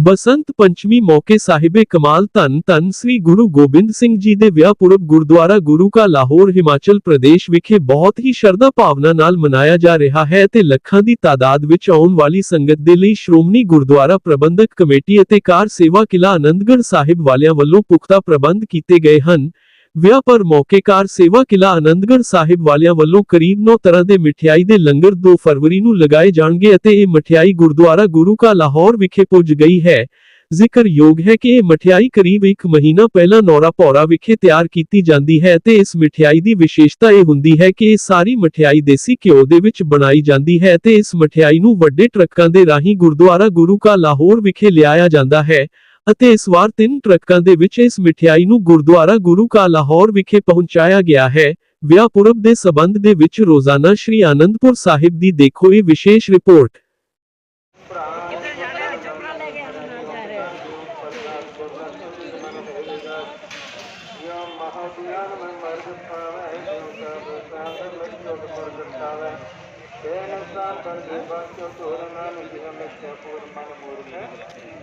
ਬਸੰਤ ਪੰਚਮੀ ਮੌਕੇ ਸਾਹਿਬੇ ਕਮਾਲ ਧੰਨ ਧੰਨ ਸ੍ਰੀ ਗੁਰੂ ਗੋਬਿੰਦ ਸਿੰਘ ਜੀ ਦੇ ਵਿਆਹ ਪੁਰਬ ਗੁਰਦੁਆਰਾ ਗੁਰੂ ਕਾ ਲਾਹੌਰ, ਹਿਮਾਚਲ ਪ੍ਰਦੇਸ਼ ਵਿਖੇ ਬਹੁਤ ਹੀ ਸ਼ਰਧਾ ਭਾਵਨਾ ਨਾਲ ਮਨਾਇਆ ਜਾ ਰਿਹਾ ਹੈ ਤੇ ਲੱਖਾਂ ਦੀ ਤਾਦਾਦ ਵਿੱਚ ਆਉਣ ਵਾਲੀ ਸੰਗਤ ਦੇ ਲਈ ਸ਼੍ਰੋਮਣੀ ਗੁਰਦੁਆਰਾ ਪ੍ਰਬੰਧਕ ਕਮੇਟੀ ਅਤੇ ਕਾਰ ਸੇਵਾ ਕਿਲਾ ਆਨੰਦਗੜ੍ਹ ਸਾਹਿਬ ਵਾਲਿਆਂ ਵੱਲੋਂ ਪੁਖਤਾ ਪ੍ਰਬੰਧ ਕੀਤੇ ਗਏ ਹਨ। ਵਿਆਹ ਪਰ ਮੌਕੇ ਸੇਵਾ ਕਿਲਾ ਆਨੰਦਗੜ੍ਹ ਸਾਹਿਬ ਵਾਲਿਆਂ ਵੱਲੋਂ ਕਰੀਬ 9 ਤਰ੍ਹਾਂ ਦੇ ਮਠਿਆਈ ਦੇ ਲੰਗਰ 2 ਫਰਵਰੀ ਨੂੰ ਲਗਾਏ ਜਾਣਗੇ ਅਤੇ ਇਹ ਮਠਿਆਈ ਗੁਰਦੁਆਰਾ ਗੁਰੂ ਕਾ ਲਾਹੌਰ ਵਿਖੇ ਪੁੱਜ ਗਈ ਹੈ। ਜ਼ਿਕਰਯੋਗ ਹੈ ਕਿ ਇਹ ਮਠਿਆਈ ਕਰੀਬ 1 ਮਹੀਨਾ ਪਹਿਲਾਂ ਨੌਰਾ ਭੌਰਾ ਵਿਖੇ ਤਿਆਰ ਕੀਤੀ ਜਾਂਦੀ ਹੈ ਤੇ ਇਸ ਮਠਿਆਈ ਦੀ ਵਿਸ਼ੇਸ਼ਤਾ ਇਹ ਹੁੰਦੀ ਹੈ ਕਿ ਇਹ ਸਾਰੀ ਮਠਿਆਈ ਦੇਸੀ ਘਿਓ ਦੇ ਵਿੱਚ ਬਣਾਈ ਜਾਂਦੀ ਹੈ ਤੇ ਇਸ ਮਠਿਆਈ ਨੂੰ ਵੱਡੇ ਟਰੱਕਾਂ ਦੇ ਰਾਹੀਂ ਗੁਰਦੁਆਰਾ ਗੁਰੂ ਕਾ ਲਾਹੌਰ ਵਿਖੇ ਲਿਆਇਆ ਜਾਂਦਾ ਹੈ। ਅਤੇ ਇਸ ਵਾਰ ਤਿੰਨ ਟਰੱਕਾਂ ਦੇ ਵਿੱਚ ਇਸ ਮਠਿਆਈ ਨੂੰ ਗੁਰਦੁਆਰਾ ਗੁਰੂ ਕਾ ਲਾਹੌਰ ਵਿਖੇ ਪਹੁੰਚਾਇਆ ਗਿਆ ਹੈ। ਵਿਆਹ ਪੁਰਬ ਦੇ ਸਬੰਧ ਦੇ ਵਿੱਚ ਰੋਜ਼ਾਨਾ ਸ਼੍ਰੀ ਆਨੰਦਪੁਰ ਸਾਹਿਬ ਦੀ ਦੇਖੋ ਇਹ ਵਿਸ਼ੇਸ਼ ਰਿਪੋਰਟ ਕਿੱਧਰ ਜਾ ਰਹੇ ਹੋ ਚੱਪਲਾਂ ਲੈ ਕੇ ਆਉਣਾ ਨਾਲ ਜਾ ਰਹੇ ਹੋ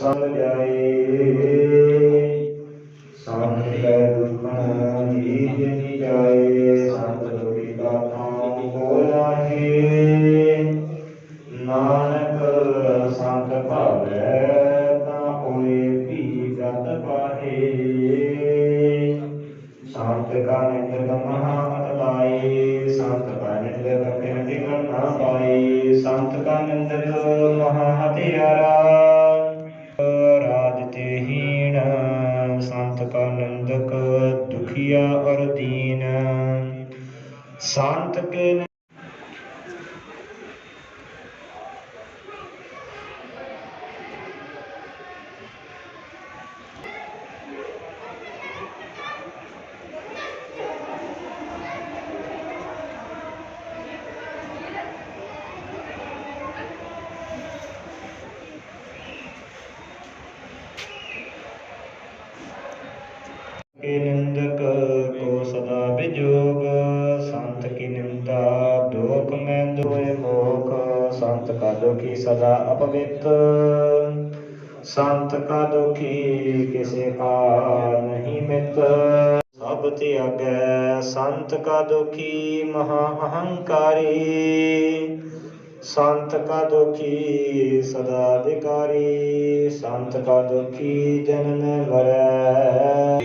ਸਭ ਜਾਏ ਸੰਤ ਕੈ ਦੁਖਨ ਹੀ ਜਨੀ ਜਾਏ ਸੰਤ ਲੋਕੀ ਕਾ ਥਾਂ ਹੋ ਰਾਹੇ ਨਾਨਕ ਸੰਤ ਭਾਵੈ ਤਾਂ ਹੋਏ ਵੀ ਗਤ ਪਾਹੇ ਸੰਤ ਕਾ ਨਿੰਦ ਮਹਾ ਅਤਲਾਈ ਸੰਤ ਕਾ ਨਿੰਦ ਕਪਿਨ ਨਾ ਪਾਈ ਸੰਤ ਕਾ ਨਿੰਦ ਦੁਖੀਆ ਅਰ ਦੀਨ। ਸੰਤ ਕੇ ਸਦਾ ਅਪਵਿੱਤ। ਸੰਤ ਕਾ ਦੁਖੀ ਕਿਸੇ ਕਾ ਨਹੀਂ ਮਿਤ। ਸਭ ਤਿਆਗੈ ਸੰਤ ਕਾ ਦੁਖੀ ਮਹਾ ਅਹੰਕਾਰੀ। ਸੰਤ ਕਾ ਦੁਖੀ ਸਦਾ ਵਿਕਾਰੀ। ਸੰਤ ਕਾ ਦੁਖੀ ਜਨਮ ਮਰੈ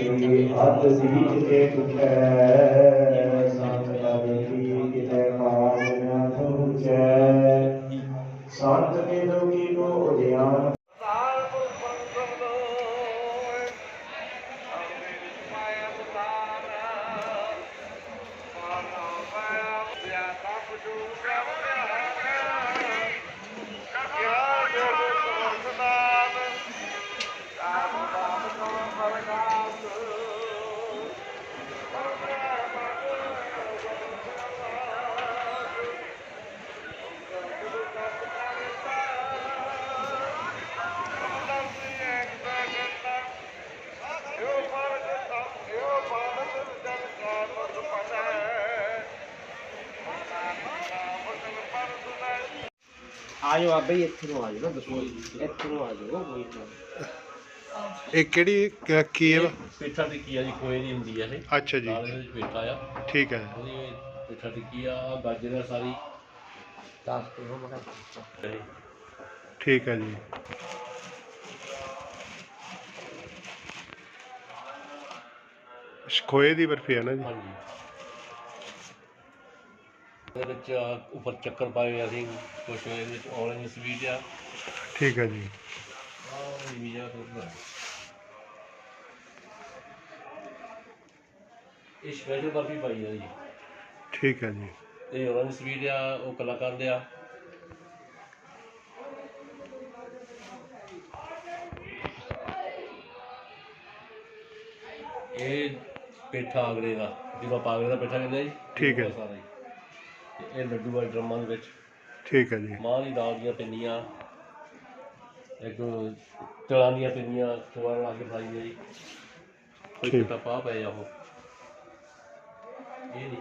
ਅਤ ਸੀਚ ਤੇ ਦੁਖੈ Bhagavad Gita ਆਜੋ ਆ ਬਈ ਇੱਥੇ ਨੂੰ ਆਜੋ ਨਾ ਦੱਸੋ ਇੱਥੇ ਨੂੰ ਆਜੋ ਕੋਈ ਨਾ। ਇਹ ਕਿਹੜੀ ਕ- ਕੀ ਹੈ? ਪੇਠਾ ਟਿੱਕੀ ਆ ਜੀ ਖੋਏ ਦੀ ਹੁੰਦੀ ਆ ਇਹ। ਅੱਛਾ ਜੀ। ਨਾਲ ਇਹਦੇ ਵਿੱਚ ਪੇਠਾ ਆ। ਠੀਕ ਹੈ। ਉਹਦੀ ਪੇਠਾ ਟਿੱਕੀ ਆ ਆਹ ਗਾਜਰ ਆ ਸਾਰੀ। ਦੱਸ ਦਿਓ ਮਗਾ ਤੇ ਠੀਕ ਹੈ ਜੀ। ਖੋਏ ਦੀ ਬਰਫੀ ਹੈ ਨਾ ਜੀ? ਹਾਂਜੀ। ਇਹਦੇ ਵਿੱਚ ਉੱਪਰ ਚੱਕਰ ਪਾਏ ਆ ਅਸੀਂ ਕੁਛ ਇਹਦੇ ਵਿੱਚ ਔਰੰਜ ਸਵੀਟ ਆ ਠੀਕ ਹੈ ਜੀ। ਆਹ ਵੀ ਆ ਥੋੜਾ ਇਹ ਸਪੈਸ਼ਲ ਬਰਫੀ ਪਾਈ ਆ ਜੀ। ਠੀਕ ਹੈ ਜੀ। ਇਹ ਔਰੰਜ ਸਵੀਟ ਆ ਉਹ ਕਲਾਕਾਰ ਦੇ ਆ ਇਹ ਪੇਠਾ ਆਗਰੇ ਦਾ ਜਿਹਨੂੰ ਆਪਾਂ ਦਾ ਪੇਠਾ ਕਹਿੰਦੇ ਆ ਜੀ। ਠੀਕ ਹੈ। ਉਹ ਸਾਰਾ ਜੀ। ਤੇ ਇਹ ਲੱਡੂ ਵਾਲੇ ਡਰਮਾਂ ਦੇ ਵਿੱਚ। ਠੀਕ ਹੈ ਜੀ। ਮਾਂ ਦੀ ਦਾਲ ਦੀਆਂ ਪਿੰਨੀਆਂ ਇੱਕ ਤਿਲਾਂ ਦੀਆਂ ਪਿੰਨੀਆਂ ਖਵਾਰ ਲਾ ਕੇ ਆ ਜੀ। ਕੋਈ ਠੀਕ। ਪੇਠਾ ਪਾ ਪਏ ਆ ਉਹ। ਇਹ ਨਹੀਂ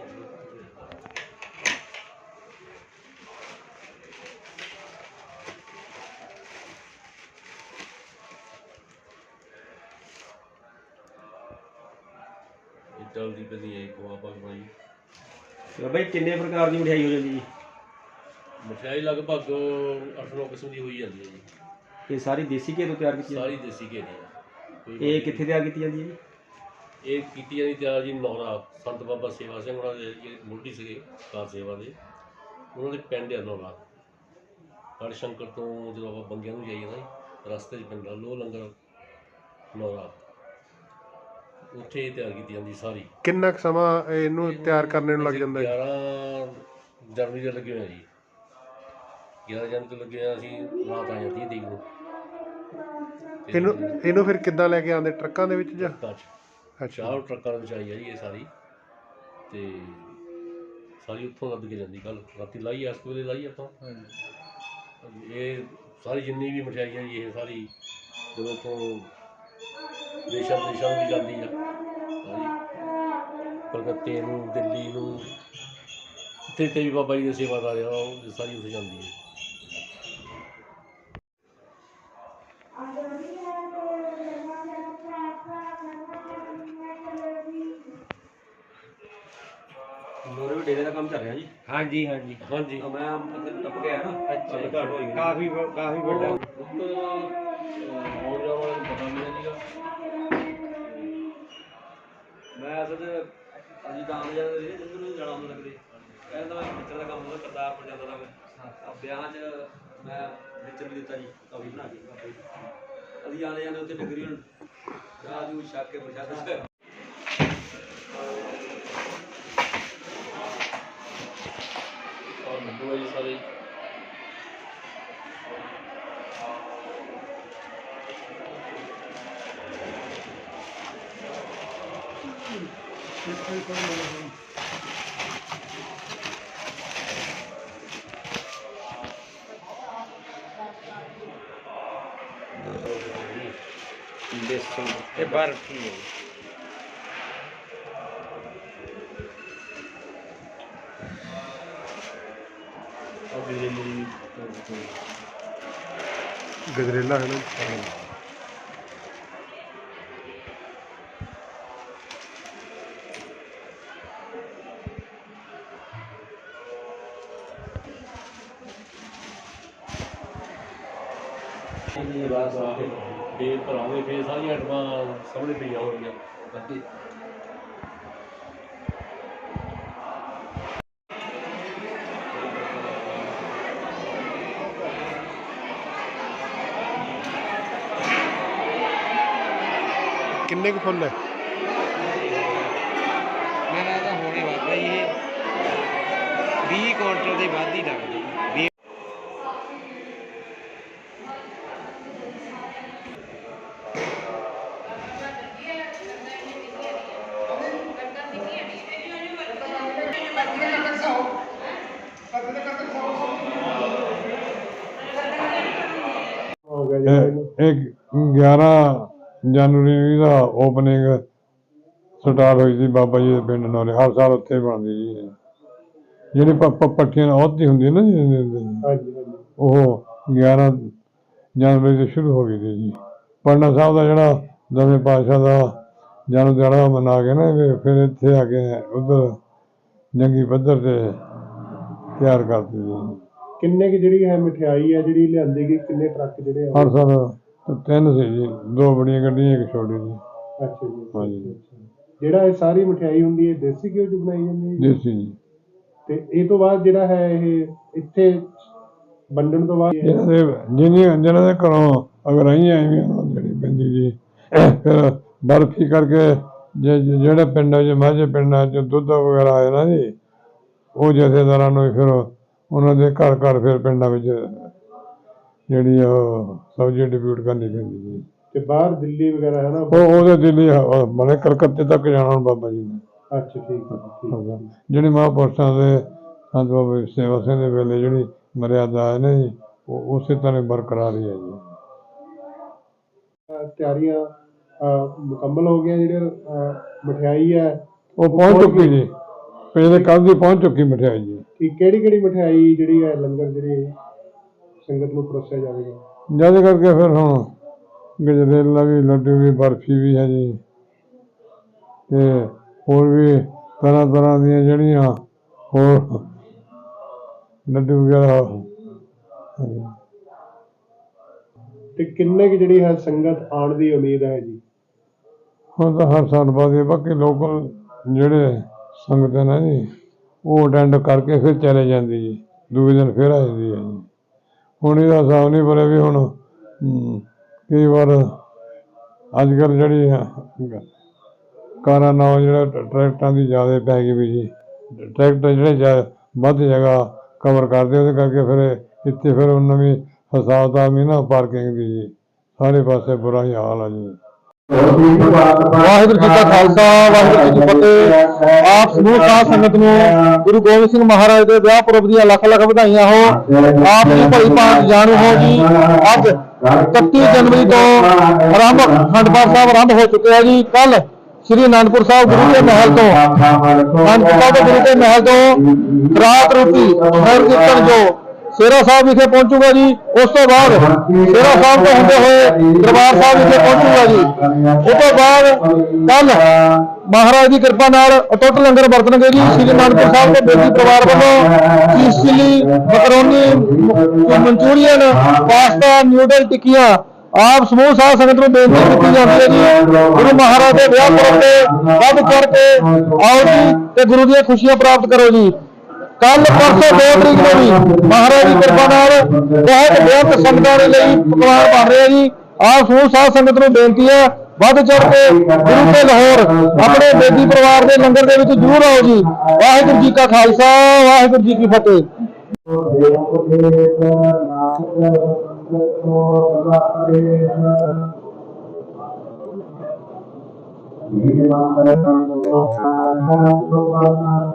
ਇਹ ਤਲ ਦੀ ਪਿੰਨੀ ਹੈ ਖਵਾ ਪਾ ਕੇ ਬਣਾਈ ਬਾਬਾ ਜੀ ਕਿੰਨੇ ਪ੍ਰਕਾਰ ਦੀ ਮਠਿਆਈ ਹੋ ਜਾਂਦੀ ਜੀ? ਮਠਿਆਈ ਲਗਭਗ 8-9 ਕਿਸਮ ਦੀ ਹੋਈ ਜਾਂਦੀ ਹੈ ਜੀ। ਇਹ ਸਾਰੀ ਦੇਸੀ ਘੀ ਤੋਂ ਤਿਆਰ ਕੀਤੀ ਜਾਂਦੀ? ਸਾਰੀ ਦੇਸੀ ਘੇ ਦੀ ਆ ਕੋਈ ਇਹ ਕਿੱਥੇ ਤਿਆਰ ਕੀਤੀ ਜਾਂਦੀ ਹੈ ਜੀ? ਇਹ ਕੀਤੀ ਜਾਂਦੀ ਤਿਆਰ ਜੀ ਨੌਰਾ ਸੰਤ ਬਾਬਾ ਸੇਵਾ ਸਿੰਘ ਉਹਨਾਂ ਦੇ ਜਿਹੜੇ ਮੁੱਢੀ ਸੀਗੇ ਕਾਰ ਸੇਵਾ ਦੇ। ਉਹਨਾਂ ਦੇ ਪਿੰਡ ਆ ਨੌਰਾ ਗੜ ਸ਼ੰਕਰ ਤੋਂ ਜਦੋਂ ਆਪਾਂ ਬੰਗਿਆਂ ਨੂੰ ਜਾਈਏ ਨਾ ਜੀ, ਰਸਤੇ 'ਚ ਪੈਂਦਾ ਲੋ ਲੰਗਰ ਨੌਰਾ ਉੱਥੇ ਹੀ ਤਿਆਰ ਕੀਤੀ ਜਾਂਦੀ ਸਾਰੀ। ਕਿੰਨਾ ਕੁ ਸਮਾਂ ਇਹਨੂੰ ਤਿਆਰ ਕਰਨੇ ਨੂੰ ਲੱਗ ਜਾਂਦਾ ਜੀ? 11 ਜਨਵਰੀ ਦੇ ਲੱਗੇ ਹੋਏ ਆ ਜੀ। 11 ਜਨਵਰੀ ਤੋਂ ਲੱਗੇ ਹੋਏ ਆ, ਅਸੀਂ ਰਾਤ ਆ ਜਾਂਦੀ ਹੈ ਨੂੰ ਤੇ ਇਹਨੂੰ ਇਹਨੂੰ ਫਿਰ ਕਿੱਦਾਂ ਲੈ ਕੇ ਆਉਂਦੇ? ਟਰੱਕਾਂ ਦੇ ਵਿੱਚ ਜਾਂ? ਅੱਛਾ। ਚਾਰ ਟਰੱਕਾਂ ਦੇ ਵਿੱਚ ਆਈ ਆ ਜੀ ਇਹ ਸਾਰੀ। ਤੇ ਸਾਰੀ ਉੱਥੋਂ ਲੱਦ ਕੇ ਜਾਂਦੀ ਕੱਲ ਰਾਤੀ ਲਾਈ ਇਸ ਵੇਲੇ ਲਾਈ ਆਪਾਂ। ਇਹ ਸਾਰੀ ਜਿੰਨੀ ਵੀ ਮਠਿਆਈ ਹੈ ਜੀ ਇਹ ਸਾਰੀ ਜਦੋਂ ਤੋਂ ਦੇਸ਼ਾਂ ਦੇਸ਼ਾਂ ਨੂੰ ਵੀ ਜਾਂਦੀ ਆ। ਕਲਕੱਤੇ ਨੂੰ ਦਿੱਲੀ ਨੂੰ ਤੇ ਤੇ ਵੀ ਬਾਬਾ ਜੀ ਦੇ ਸੇਵਾਦਾਰ ਆ ਉਹ ਸਾਰੀ ਉੱਥੇ ਜਾਂਦੀ ਹੈ ਲੋਰੇ ਡੇਰੇ ਦਾ ਕੰਮ ਚੱਲ ਰਿਹਾ ਜੀ। ਹਾਂਜੀ ਹਾਂਜੀ। ਹਾਂਜੀ। ਮੈਂ ਟੱਪ ਗਿਆ ਨਾ। ਅੱਛਾ ਕਾਫੀ ਕਾਫੀ ਵੱਡਾ। ਅਸੀਂ ਤਾਂ ਆਮ ਜਾਂਦੇ ਸੀ ਜਿੰਦਰ ਨੂੰ ਜਾਣਾ ਹੁੰਦਾ ਲੱਗਦੇ ਕਹਿੰਦਾ ਮੈਂ ਮਿੱਤਰ ਦਾ ਕੰਮ ਹੁੰਦਾ ਕਰਤਾਰਪੁਰ ਜਾਂਦਾ ਤਾਂ ਮੈਂ ਆ ਵਿਆਹ 'ਚ ਮੈਂ ਮਿੱਤਰ ਵੀ ਦਿੱਤਾ ਜੀ ਕਾਫੀ ਬਣਾ ਕੇ ਅਸੀਂ ਆਉਂਦੇ ਜਾਂਦੇ ਉੱਥੇ ਡਿਗਰੀ ਹੁਣ ਚਾਹ ਜੂ ਛੱਕ ਕੇ ਪ੍ਰਸ਼ਾਦਾ ਔਰ ਲੱਡੂ ਹੈ ਜੀ ਸਾਰੇ ਬੇਸਣ ਇਹ ਬਰਫੀ ਹੈ ਔਰ ਜਿਹੜੀ ਗਜਰੇਲਾ ਹੈ ਨਾ ਬਸ ਫੇਰ ਫੇਰ ਸਾਰੀਆਂ ਆਈਟਮਾਂ ਸਾਹਮਣੇ ਪਈਆਂ ਹੋਣਗੀਆਂ। ਬਾਕੀ ਕਿੰਨੇ ਕੁ ਫੁੱਲ ਹੈ ਮੇਰਾ ਤਾਂ ਹੋਣੇ ਵਾਗਾ ਇਹ 20 ਕੁਇੰਟਲ ਦੇ ਵੱਧ ਹੀ ਲੱਗਦੇ ਵੀਹ- ਹੋ ਗਿਆ ਜੀ ਇਹ 11 ਜਨਵਰੀ ਦਾ ਓਪਨਿੰਗ ਸਟਾਰਟ ਹੋਈ ਸੀ ਬਾਬਾ ਜੀ ਦੇ ਪਿੰਡ ਨੌਰੇ ਹਰ ਸਾਲ ਉੱਥੇ ਬਣਦੀ ਜੀ। ਜਿਹੜੀ ਪੱਟੀਆਂ ਅਹੁਤੀ ਹੁੰਦੀ ਨਾ ਜੀ ਹਾਂਜੀ ਹਾਂਜੀ। ਉਹ 11 ਜਨਵਰੀ ਤੋਂ ਸ਼ੁਰੂ ਹੋ ਗਈ ਸੀ ਜੀ। ਪਟਨਾ ਸਾਹਿਬ ਦਾ ਜਿਹੜਾ ਦਵੇਂ ਪਾਤਸ਼ਾਹ ਦਾ ਜਨਮ ਦਿਹਾੜਾ ਮਨਾ ਕੇ ਨਾ ਫਿਰ- ਇੱਥੇ ਆ ਕੇ ਉਧਰ ਜੰਗੀ ਪੱਧਰ ਤੇ ਤਿਆਰ ਕਰਤੀ ਜੀ। ਕਿੰਨੇ ਕੀ ਜਿਹੜੀ ਹੈ ਮਠਿਆਈ ਹੈ ਜਿਹੜੀ ਲਿਆਂਦੀ ਗਈ ਕਿੰਨੇ ਟਰੱਕ ਜਿਹੜੇ ਆ? ਹਰ ਸਾਲ ਤਿੰਨ ਸੀ ਜੀ ਦੋ ਬੜੀਆਂ ਗੱਡੀਆਂ ਇੱਕ ਛੋਟੀ ਜੀ। ਅੱਛਾ ਜੀ ਹਾਂਜੀ। ਜਿਹੜਾ ਇਹ ਸਾਰੀ ਮਠਿਆਈ ਹੁੰਦੀ ਹੈ ਦੇਸੀ ਘਿਓ ਚ ਬਣਾਈ ਜਾਂਦੀ ਹੈ ਦੇਸੀ ਜੀ। ਤੇ ਇਹ ਤੋਂ ਬਾਅਦ ਜਿਹੜਾ ਹੈ ਇਹ ਇੱਥੇ ਵੰਡਣ ਤੋਂ ਬਾਅਦ ਇਹਨਾਂ ਦੇ ਜਿਹਨੇ ਜਿਹਨਾਂ ਦੇ ਘਰੋਂ ਅਗਰ ਆਈ ਆਈ ਉਹਨਾਂ ਨੂੰ ਦੇਣੀ ਪੈਂਦੀ ਜੀ ਫਿਰ ਬਰਫੀ ਕਰਕੇ ਜੇ ਜੇ- ਜਿਹੜੇ ਪਿੰਡਾਂ 'ਚ ਮਾਝੇ ਪਿੰਡਾਂ 'ਚ ਦੁੱਧ ਵਗੈਰਾ ਆਏ ਨਾ ਜੀ ਉਹ ਜਥੇਦਾਰਾਂ ਨੂੰ ਫਿਰ ਉਹਨਾਂ ਦੇ ਘਰ ਘਰ ਫਿਰ ਪਿੰਡਾਂ ਵਿੱਚ ਜਿਹੜੀ ਉਹ ਸਬਜ਼ੀ ਡਿਪਿਊਟ ਕਰਨੀ ਪੈਂਦੀ ਜੀ ਤੇ ਬਾਹਰ ਦਿੱਲੀ ਵਗੈਰਾ ਹੈ ਨਾ? ਉਹ ਉਹਦੇ ਦਿੱਲੀ ਹ- ਬਣੇ ਕਲਕੱਤੇ ਤੱਕ ਜਾਣਾ ਬਾਬਾ ਜੀ ਨੇ। ਅੱਛਾ ਠੀਕ ਹੈ ਠੀਕ ਜਿਹੜੇ ਮਹਾਂਪੁਰਸ਼ਾਂ ਦੇ ਸੰਤ ਬਾਬਾ ਸੇਵਾ ਸਿੰਘ ਦੇ ਵੇਲੇ ਜਿਹੜੀ ਮਰਿਆਦਾ ਹੈ ਨਾ ਜੀ ਉਹ ਉਸੇ ਤਰ੍ਹਾਂ ਹੀ ਬਰਕਰਾਰ ਹੀ ਹੈ ਜੀ। ਤਿਆਰੀਆਂ ਮੁਕੰਮਲ ਹੋ ਗਈਆਂ ਜਿਹੜੇ ਮਠਿਆਈ ਹੈ? ਉਹ ਪਹੁੰਚ ਚੁੱਕੀ ਜੀ। ਪਿਛਲੇ ਕੱਲ ਦੀ ਪਹੁੰਚ ਚੁੱਕੀ ਮਠਿਆਈ ਜੀ। ਕਿਹੜੀ ਕਿਹੜੀ ਮਠਿਆਈ ਜਿਹੜੀ ਹੈ ਲੰਗਰ ਜਿਹੜੀ ਸੰਗਤ ਨੂੰ ਪਰੋਸਿਆ ਜਾਵੇਗਾ। ਜਦ ਕਰਕੇ ਫਿਰ ਹੁਣ ਗਜਰੇਲਾ ਵੀ ਲੱਡੂ ਵੀ ਬਰਫੀ ਵੀ ਹੈ ਜੀ। ਤੇ ਹੋਰ ਵੀ ਤਰ੍ਹਾਂ ਤਰ੍ਹਾਂ ਦੀਆਂ ਜਿਹੜੀਆਂ ਹੋਰ ਲੱਡੂ ਵਗੈਰਾ ਹਾਂਜੀ। ਤੇ ਕਿੰਨੇ ਕੁ ਜਿਹੜੀ ਹੈ ਸੰਗਤ ਆਉਣ ਦੀ ਉਮੀਦ ਹੈ ਜੀ? ਹੁਣ ਤਾਂ ਹਰ ਸਾਲ ਬਾਅਦ ਇਹ ਬਾਕੀ ਲੋਕਲ ਜਿਹੜੇ ਸੰਗਤ ਨਾ ਜੀ ਉਹ ਅਟੈਂਡ ਕਰਕੇ ਫਿਰ ਚਲੇ ਜਾਂਦੀ ਜੀ। ਦੂਜੇ ਦਿਨ ਫਿਰ ਆ ਜਾਂਦੀ ਹੈ ਜੀ। ਹੁਣ ਇਹਦਾ ਹਿਸਾਬ ਨਹੀਂ ਬਣਿਆ ਵੀ ਹੁਣ ਕਈ ਵਾਰ ਅੱਜ ਕੱਲ੍ਹ ਜਿਹੜੀ ਆ, ਕਾਰਾਂ ਨਾਲ ਜਿਹੜਾ ਟਰੈਕਟਰਾਂ ਦੀ ਜ਼ਿਆਦਾ ਪੈ ਗਈ ਵੀ ਜੀ। ਟਰੈਕਟਰ ਜਿਹੜੇ ਵੱਧ ਜਗ੍ਹਾ ਕਵਰ ਕਰਦੇ ਉਹਦੇ ਕਰਕੇ ਫਿਰ ਇੱਥੇ ਫਿਰ ਉਹ ਨਵੀਂ ਹਿਸਾਬ ਦਾ ਵੀ ਨਾ ਪਾਰਕਿੰਗ ਦੀ ਜੀ। ਸਾਰੇ ਪਾਸੇ ਬੁਰਾ ਹੀ ਹਾਲ ਆ ਜੀ। ਵਾਹਿਗੁਰੂ ਜੀ ਕਾ ਖਾਲਸਾ, ਵਾਹਿਗੁਰੂ ਜੀ ਕੀ ਫਤਿਹ। ਆਪ ਸਮੂਹ ਸਾਧ ਸੰਗਤ ਨੂੰ ਗੁਰੂ ਗੋਬਿੰਦ ਸਿੰਘ ਮਹਾਰਾਜ ਦੇ ਵਿਆਹ ਪੁਰਬ ਦੀਆਂ ਲੱਖ ਲੱਖ ਵਧਾਈਆਂ ਹੋ। ਆਪ ਜੀ ਭਲੀ ਭਾਂਤ ਜਾਣੂ ਹੋ ਜੀ। ਅੱਜ 31 ਜਨਵਰੀ ਤੋਂ ਆਰੰਭ ਅਖੰਡ ਸਾਹਿਬ ਆਰੰਭ ਹੋ ਚੁੱਕਿਆ ਜੀ। ਕੱਲ ਸ੍ਰੀ ਅਨੰਦਪੁਰ ਸਾਹਿਬ ਗੁਰੂ ਦੇ ਮਹਿਲ ਤੋਂ, ਅਨੰਦਪੁਰ ਸਾਹਿਬ ਗੁਰੂ ਦੇ ਮਹਿਲ ਤੋਂ ਰਾਤ ਰੂਪੀ ਹਰ ਕੀਰਤਨ ਜੋ ਸੇਰਾ ਸਾਹਿਬ ਵਿਖੇ ਪਹੁੰਚੂਗਾ ਜੀ, ਉਸ ਤੋਂ ਬਾਅਦ ਸੇਰਾ ਸਾਹਿਬ ਤੋਂ ਹੁੰਦੇ ਹੋਏ ਦਰਬਾਰ ਸਾਹਿਬ ਵਿਖੇ ਪਹੁੰਚੂਗਾ ਜੀ। ਉਸ ਤੋਂ ਬਾਅਦ ਕੱਲ ਮਹਾਰਾਜ ਦੀ ਕਿਰਪਾ ਨਾਲ ਅਟੁੱਟ ਲੰਗਰ ਵਰਤਣਗੇ ਜੀ, ਸ੍ਰੀ ਅਨੰਦਪੁਰ ਸਾਹਿਬ ਦੇ ਬੇਦੀ ਪਰਿਵਾਰ ਵੱਲੋਂ। Cheese chilli, macaroni manchurian, pasta, noodle, ਟਿੱਕੀਆਂ, ਆਪ ਸਮੂਹ ਸਾਧ ਸੰਗਤ ਨੂੰ ਬੇਨਤੀ ਕੀਤੀ ਜਾਂਦੀ ਹੈ ਜੀ। ਗੁਰੂ ਮਹਾਰਾਜ ਦੇ ਵਿਆਹ ਪੁਰਬ ਤੇ ਵੱਧ ਚੜ ਕੇ ਆਓ ਜੀ ਤੇ ਗੁਰੂ ਦੀਆਂ ਖੁਸ਼ੀਆਂ ਪ੍ਰਾਪਤ ਕਰੋ ਜੀ। ਕੱਲ ਪਰਸੋਂ ਦੋ ਤਰੀਕ ਨੂੰ ਵੀ ਮਹਾਰਾਜ ਦੀ ਕਿਰਪਾ ਨਾਲ ਬਹੁਤ ਬਹੁਤ ਸੰਗਤਾਂ ਦੇ ਲਈ ਪਕਵਾਨ ਬਣ ਰਿਹਾ ਜੀ। ਆਪ ਸੋ ਸਾਧ ਸੰਗਤ ਨੂੰ ਬੇਨਤੀ ਹੈ, ਵੱਧ ਚੜ ਕੇ ਗੁਰੂ ਕੇ ਲਾਹੌਰ, ਆਪਣੇ ਬੇਦੀ ਪਰਿਵਾਰ ਦੇ ਲੰਗਰ ਦੇ ਵਿੱਚ ਜ਼ਰੂਰ ਆਓ ਜੀ। ਵਾਹਿਗੁਰੂ ਜੀ ਕਾ ਖਾਲਸਾ, ਵਾਹਿਗੁਰੂ ਜੀ ਕੀ ਫਤਿਹ। ਇਹ ਮੰਗਲ ਨੂੰ ਆਹ